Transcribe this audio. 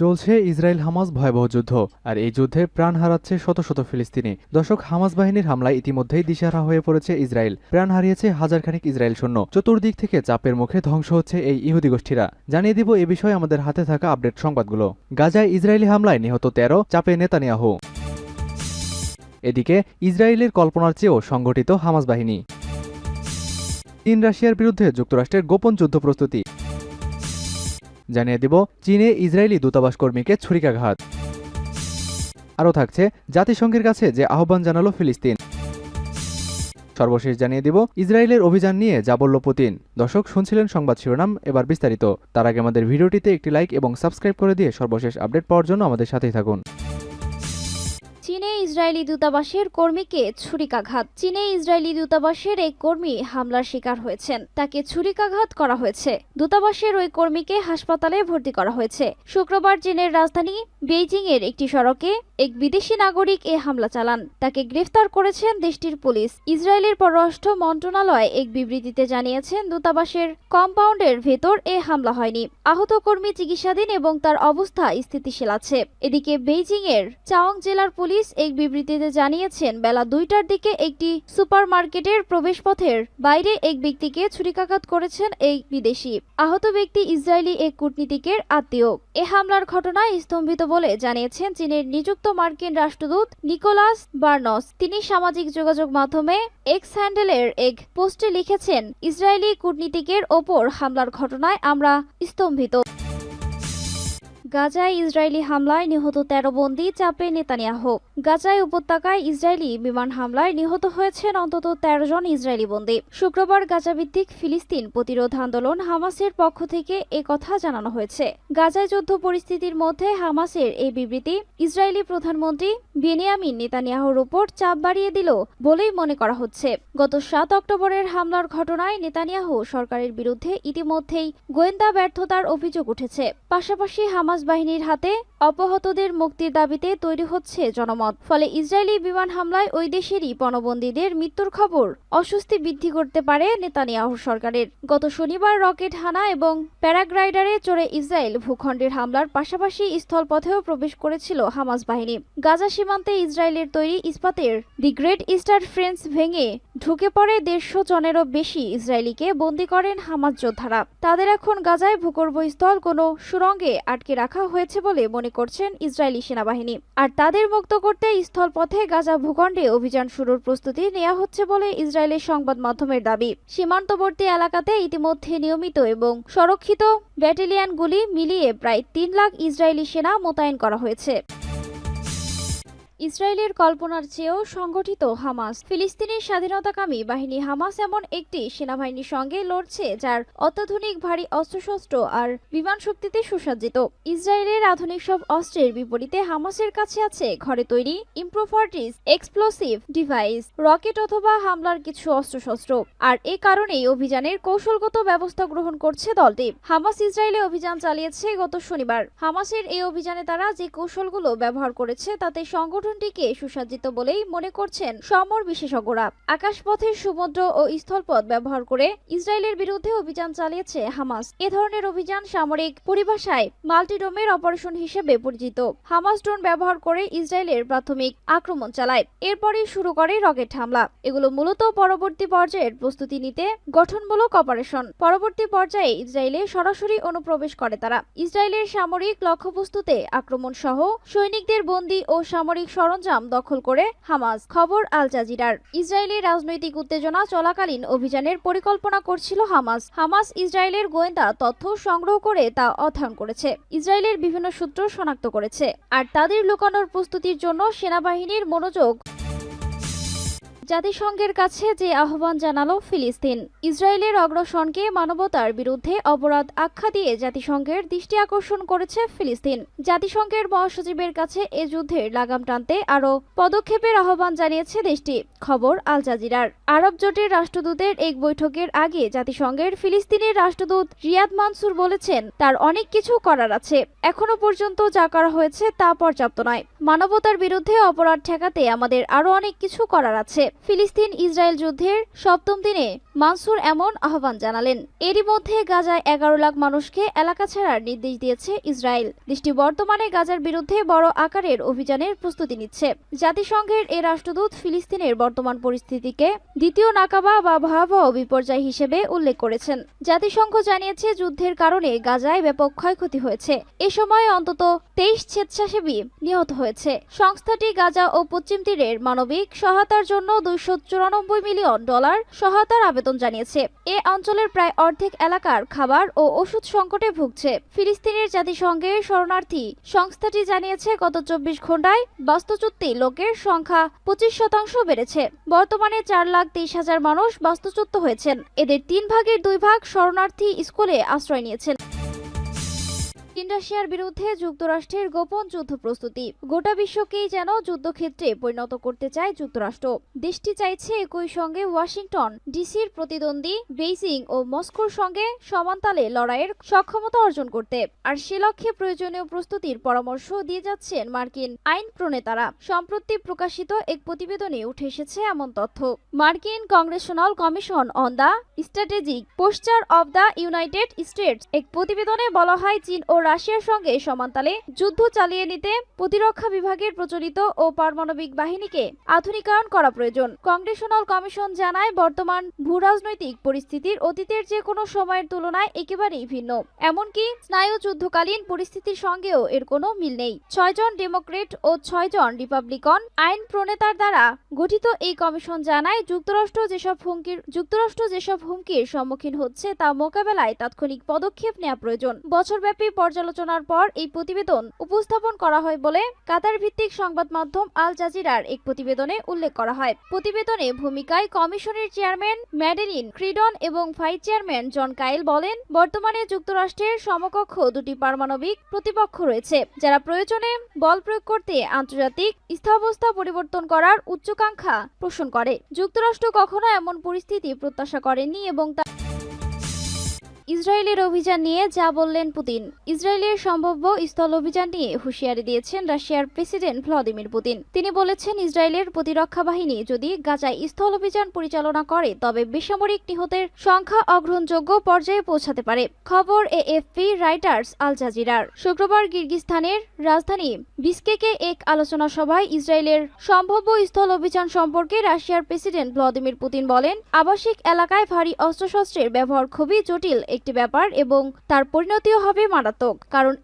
চলছে Israel Hamas ভয়াবহ যুদ্ধ, আর এই যুদ্ধে প্রাণ হারাচ্ছে শত শত ফিলিস্তিনি। দশক হামাস বাহিনীর হামলায় ইতিমধ্যেই দিশাহারা হয়ে পড়েছে ইসরায়েল। প্রাণ হারিয়েছে হাজার খানিক ইসরায়েল সৈন্য। চতুর্দিক থেকে চাপের মুখে ধ্বংস হচ্ছে এই ইহুদি গোষ্ঠীরা। জানিয়ে দিব এ বিষয়ে আমাদের হাতে থাকা আপডেট সংবাদগুলো। গাজায় ইসরায়েলি হামলায় নিহত তেরো চাপে নেতানিয়াহু। এদিকে, ইসরায়েলের কল্পনার চেয়েও সংগঠিত হামাস বাহিনী। চীন রাশিয়ার বিরুদ্ধে যুক্তরাষ্ট্রের গোপন যুদ্ধ প্রস্তুতি। জানিয়ে দিব চীনে ইসরায়েলি দূতাবাস কর্মীকে ছুরিকাঘাত। আরও থাকছে জাতিসংঘের কাছে যে আহ্বান জানালো ফিলিস্তিন। সর্বশেষ জানিয়ে দিব ইসরায়েলের অভিযান নিয়ে যা বলল পুতিন। দর্শক, শুনছিলেন সংবাদ শিরোনাম, এবার বিস্তারিত। তার আগে আমাদের ভিডিওটিতে একটি লাইক এবং সাবস্ক্রাইব করে দিয়ে সর্বশেষ আপডেট পাওয়ার জন্য আমাদের সাথেই থাকুন। ইসরায়েলি দূতাবাসের কর্মীকে ছুরিকাঘাত। চীনে ইসরায়েলি দূতাবাসের এক কর্মী হামলার শিকার হয়েছেন। তাকে ছুরিকাঘাত করা হয়েছে। দূতাবাসের ওই কর্মীকে হাসপাতালে ভর্তি করা হয়েছে। শুক্রবার চীনের রাজধানী বেইজিং এর একটি সড়কে এক বিদেশি নাগরিক এ হামলা চালান। তাকে গ্রেফতার করেছেন দেশটির পুলিশ। ইসরায়েলের পররাষ্ট্র মন্ত্রণালয় এক বিবৃতিতে জানিয়েছেন, দূতাবাসের কম্পাউন্ডের ভেতর এ হামলা হয়নি। আহত কর্মী চিকিৎসাধীন এবং তার অবস্থা স্থিতিশীল আছে। এদিকে বেইজিং এর চাওং জেলার পুলিশ এক বিবৃতিতে জানিয়েছেন, বেলা দুইটার দিকে একটি সুপারমার্কেটের প্রবেশপথের বাইরে এক ব্যক্তিকে ছুরিকাঘাত করেছেন এই বিদেশি। আহত ব্যক্তি ইসরায়েলি এক কূটনীতিকের আত্মীয়। এ হামলার ঘটনায় স্তম্ভিত বলে জানিয়েছেন, চীনের নিযুক্ত মার্কিন রাষ্ট্রদূত নিকোলাস বার্নস। তিনি সামাজিক যোগাযোগ মাধ্যমে এক্স হ্যান্ডেলের এক পোস্টে লিখেছেন, ইসরায়েলি কূটনীতিকের ওপর হামলার ঘটনায় আমরা স্তম্ভিত। গাজায় ইসরায়েলি হামলায় নিহত তেরো বন্দি চাপে নেতানিয়াহ। গাজায় উপত্যকায় ইসরায়েলি বিমান হামলায় নিহত হয়েছেন অন্তত তেরো জন ইসরায়েলি বন্দি। শুক্রবার গাজা ভিত্তিক ফিলিস্তিন প্রতিরোধ আন্দোলন হামাসের পক্ষ থেকে এ কথা জানানো হয়েছে। গাজায় যুদ্ধ পরিস্থিতির মধ্যে হামাসের এই বিবৃতি ইসরায়েলি প্রধানমন্ত্রী বেনিয়ামিন নেতানিয়াহুর উপর চাপ বাড়িয়ে দিল বলেই মনে করা হচ্ছে। গত সাত অক্টোবরের হামলার ঘটনায় নেতানিয়াহু সরকারের বিরুদ্ধে ইতিমধ্যেই গোয়েন্দা ব্যর্থতার অভিযোগ উঠেছে। পাশাপাশি হামাস বাহিনীর হাতে অপহতদের মুক্তির দাবিতে তৈরি হচ্ছে জনমত। ফলে ইসরায়েলি বিমান হামলায় ওই দেশেরই পণবন্দীদের মৃত্যুর খবর। অস্বস্তি বৃদ্ধি করতে পারে নেতানিয়াহু সরকারের। গত শনিবার রকেট হানা এবং প্যারাগ্লাইডারে চড়ে ইসরায়েল ভূখণ্ডের হামলার পাশাপাশি স্থলপথেও প্রবেশ করেছিল হামাস বাহিনী। গাজা সীমান্তে ইসরায়েলের তৈরি ইস্পাতের দি গ্রেট ইস্টার ফ্রেন্স ভেঙে ঢুকে পড়ে দেড়শো জনেরও বেশি ইসরায়েলিকে বন্দী করেন হামাস যোদ্ধারা। তাদের এখন গাজায় ভূগর্ভস্থল কোনো সুরঙ্গে আটকে রাখা হয়েছে বলে মনে করছেন ইসরায়েলি সেনাবাহিনী। আর তাদের মুক্ত করতে স্থলপথে গাজা ভূখণ্ডে অভিযান শুরুর প্রস্তুতি নেওয়া হচ্ছে বলে ইসরায়েলের সংবাদ মাধ্যমের দাবি। সীমান্তবর্তী এলাকাতে ইতিমধ্যে নিয়মিত এবং সংরক্ষিত ব্যাটেলিয়ানগুলি মিলিয়ে প্রায় তিন লাখ ইসরায়েলি সেনা মোতায়েন করা হয়েছে। ইসরায়েলের কল্পনার চেয়েও সংগঠিত হামাস। ফিলিস্তিনের স্বাধীনতাকামী বাহিনী হামাস এমন একটি সেনাবাহিনীর সঙ্গে লড়ছে, যার অত্যাধুনিক ভারী অস্ত্রশস্ত্র আর বিমান শক্তিতে সুসজ্জিত। ইসরায়েলের আধুনিক সব অস্ত্রের বিপরীতে হামাসের কাছে আছে ঘরে তৈরি ইম্প্রোফার্টিস এক্সপ্লোসিভ ডিভাইস, রকেট অথবা হামলার কিছু অস্ত্রশস্ত্র। আর এ কারণেই অভিযানের কৌশলগত ব্যবস্থা গ্রহণ করছে দলটি। হামাস ইসরায়েলে অভিযান চালিয়েছে গত শনিবার। হামাসের এই অভিযানে তারা যে কৌশলগুলো ব্যবহার করেছে, তাতে সংগঠনটিকে সুসজ্জিত বলেই মনে করছেন সমর বিশেষজ্ঞরা। আকাশপথের সমুদ্র ও স্থলপথ ব্যবহার করে ইসরায়েলের বিরুদ্ধে অভিযান চালিয়েছে হামাস। এ ধরনের অভিযান সামরিক পরিভাষায় মাল্টিডোমের অপারেশন হিসেবে পরিচিত। হামাস ড্রোন ব্যবহার করে ইসরায়েলের প্রাথমিক আক্রমণ চালায়। এরপরই শুরু করে রকেট হামলা। এগুলো মূলত পরবর্তী পর্যায়ের প্রস্তুতি নিতে গঠনমূলক অপারেশন। পরবর্তী পর্যায়ে ইসরায়েলে সরাসরি অনুপ্রবেশ করে তারা। ইসরায়েলের সামরিক লক্ষ্যবস্তুতে আক্রমণ সহ সৈনিকদের বন্দী ও সামরিক সরঞ্জাম দখল করে হামাস। খবর আল জাজিরার। ইসরায়েলের রাজনৈতিক উত্তেজনা চলাকালীন অভিযানের পরিকল্পনা করছিল হামাস। হামাস ইসরায়েলের গোয়েন্দা তথ্য সংগ্রহ করে তা অধ্যয়ন করেছে। ইসরায়েলের বিভিন্ন সূত্র শনাক্ত করেছে। আর তাদের লুকানোর প্রস্তুতির জন্য সেনাবাহিনীর মনোযোগ জাতিসংঘের কাছে যে আহ্বান জানালো ফিলিস্তিন, ইসরায়েলের অগ্রসরণকে মানবতার বিরুদ্ধে অপরাধ আখ্যা দিয়ে জাতিসংঘের দৃষ্টি আকর্ষণ করেছে ফিলিস্তিন। জাতিসংঘের মহাসচিবের কাছে এ যুদ্ধের লাগাম টানতে আরও পদক্ষেপের আহ্বান জানিয়েছে দেশটি। খবর আল জাজিরার। আরব জোটের রাষ্ট্রদূতের এক বৈঠকের আগে জাতিসংঘের ফিলিস্তিনের রাষ্ট্রদূত রিয়াদ মানসুর বলেছেন, তার অনেক কিছু করার আছে। এখনও পর্যন্ত যা করা হয়েছে তা পর্যাপ্ত নয়। মানবতার বিরুদ্ধে অপরাধ ঠেকাতে আমাদের আরও অনেক কিছু করার আছে। ফিলিস্তিন ইসরায়েল যুদ্ধের সপ্তম দিনে মানসুর এমন আহ্বান জানালেন। এরই মধ্যে গাজায় এগারো লাখ মানুষকে এলাকা ছাড়ার নির্দেশ দিয়েছে ইসরায়েল। দেশটি বর্তমানে গাজার বিরুদ্ধে বড় আকারের অভিযানের প্রস্তুতি নিচ্ছে। জাতিসংঘের এ রাষ্ট্রদূত ফিলিস্তিনের বর্তমান পরিস্থিতিকে দ্বিতীয় নাকাবা বা ভয়াবহ বিপর্যয় হিসেবে উল্লেখ করেছেন। জাতিসংঘ জানিয়েছে যুদ্ধের কারণে গাজায় ব্যাপক ক্ষয়ক্ষতি হয়েছে। এ সময় অন্তত তেইশ স্বেচ্ছাসেবী নিহত হয়েছে। সংস্থাটি গাজা ও পশ্চিম তীরের মানবিক সহায়তার জন্য দুইশো চুরানব্বই মিলিয়ন ডলার সহায়তার আবেদন জানিয়েছে। এ অঞ্চলের প্রায় অর্ধেক এলাকার খাবার ও ওষুধ সংকটে ভুগছে। ফিলিস্তিনের জাতিসংঘের শরণার্থী সংস্থাটি জানিয়েছে, গত চব্বিশ ঘন্টায় বাস্তুচ্যুতি লোকের সংখ্যা পঁচিশ শতাংশ বেড়েছে। বর্তমানে চার লাখ তেইশ হাজার মানুষ বাস্তুচ্যুত হয়েছেন। এদের তিন ভাগের দুই ভাগ শরণার্থী স্কুলে আশ্রয় নিয়েছেন। রাশিয়ার বিরুদ্ধে যুক্তরাষ্ট্রের গোপন যুদ্ধ প্রস্তুতি। গোটা বিশ্বকেই যেন যুদ্ধক্ষেত্রে পরিণত করতে চায় যুক্তরাষ্ট্র। দেশটি চাইছে একই সঙ্গে ওয়াশিংটন, ডিসির প্রতিদ্বন্দ্বী, বেইজিং ও মস্কোর সঙ্গে সমানতালে লড়াইয়ের সক্ষমতা অর্জন করতে। আর সে লক্ষ্যে প্রয়োজনীয় প্রস্তুতির পরামর্শ দিয়ে যাচ্ছেন মার্কিন আইন প্রণেতারা। সম্প্রতি প্রকাশিত এক প্রতিবেদনে উঠে এসেছে এমন তথ্য। মার্কিন congressional commission on the strategic posture of the United States. এক প্রতিবেদনে বলা হয়, চীন ও রাশিয়ার সঙ্গে সমান্তালে যুদ্ধ চালিয়ে নিতে প্রতিরক্ষা বিভাগের প্রচলিত ও পারমাণবিক বাহিনীকে আধুনিকায়ন করা প্রয়োজন। কংগ্রেশনাল কমিশন জানায়, বর্তমান ভূরাজনৈতিক পরিস্থিতির অতীতের যে কোনো সময়ের তুলনায় একেবারেই ভিন্ন। এমনকি স্নায়ু যুদ্ধকালীন পরিস্থিতির সঙ্গেও এর কোনো মিল নেই। ছয়জন ডেমোক্রেট ও ছয়জন রিপাবলিকন আইন প্রণেতার দ্বারা গঠিত এই কমিশন জানায়, যুক্তরাষ্ট্র যেসব হুমকির, যুক্তরাষ্ট্র যেসব হুমকির সম্মুখীন হচ্ছে তা মোকাবেলায় তাৎক্ষণিক পদক্ষেপ নেওয়া প্রয়োজন। বছরব্যাপী পর্যালোচনার পর এই প্রতিবেদন উপস্থাপন করা হয় বলে কাতার ভিত্তিক সংবাদ মাধ্যম আল জাজিরার এক প্রতিবেদনে উল্লেখ করা হয়। প্রতিবেদনে ভূমিকায় কমিশনের চেয়ারম্যান ম্যাডেলিন ক্রিডন এবং ভাইস চেয়ারম্যান জন কাইল বলেন, বর্তমানে যুক্তরাষ্ট্রের সমকক্ষ দুটি পারমাণবিক প্রতিপক্ষ রয়েছে, যারা প্রয়োজনে বল প্রয়োগ করতে আন্তর্জাতিক স্থিতাবস্থা পরিবর্তন করার উচ্চাকাঙ্ক্ষা পোষণ করে। যুক্তরাষ্ট্র কখনো এমন পরিস্থিতি প্রত্যাশা করেনি এবং তা ইসরায়েলের অভিযান নিয়ে যা বললেন পুতিন। ইসরায়েলের সম্ভাব্য স্থল অভিযান নিয়ে হুঁশিয়ারি দিয়েছেন রাশিয়ার প্রেসিডেন্ট ভ্লাদিমির পুতিন। তিনি বলেছেন, ইসরায়েলের প্রতিরক্ষা বাহিনী যদি গাজায় স্থল অভিযান পরিচালনা করে, তবে বেসামরিক নিহতের সংখ্যা অগ্রহণযোগ্য পর্যায়ে পৌঁছাতে পারে। খবর এএফপি, রাইটার্স, আল জাজিরার। শুক্রবার কিরগিস্তানের রাজধানী বিস্কেকে এক আলোচনা সভায় ইসরায়েলের সম্ভাব্য স্থল অভিযান সম্পর্কে রাশিয়ার প্রেসিডেন্ট ভ্লাদিমির পুতিন বলেন, আবাসিক এলাকায় ভারী অস্ত্রশস্ত্রের ব্যবহার খুবই জটিল একটি ব্যাপার এবং তার পরিণতিও হবে মারাত্মক কারণ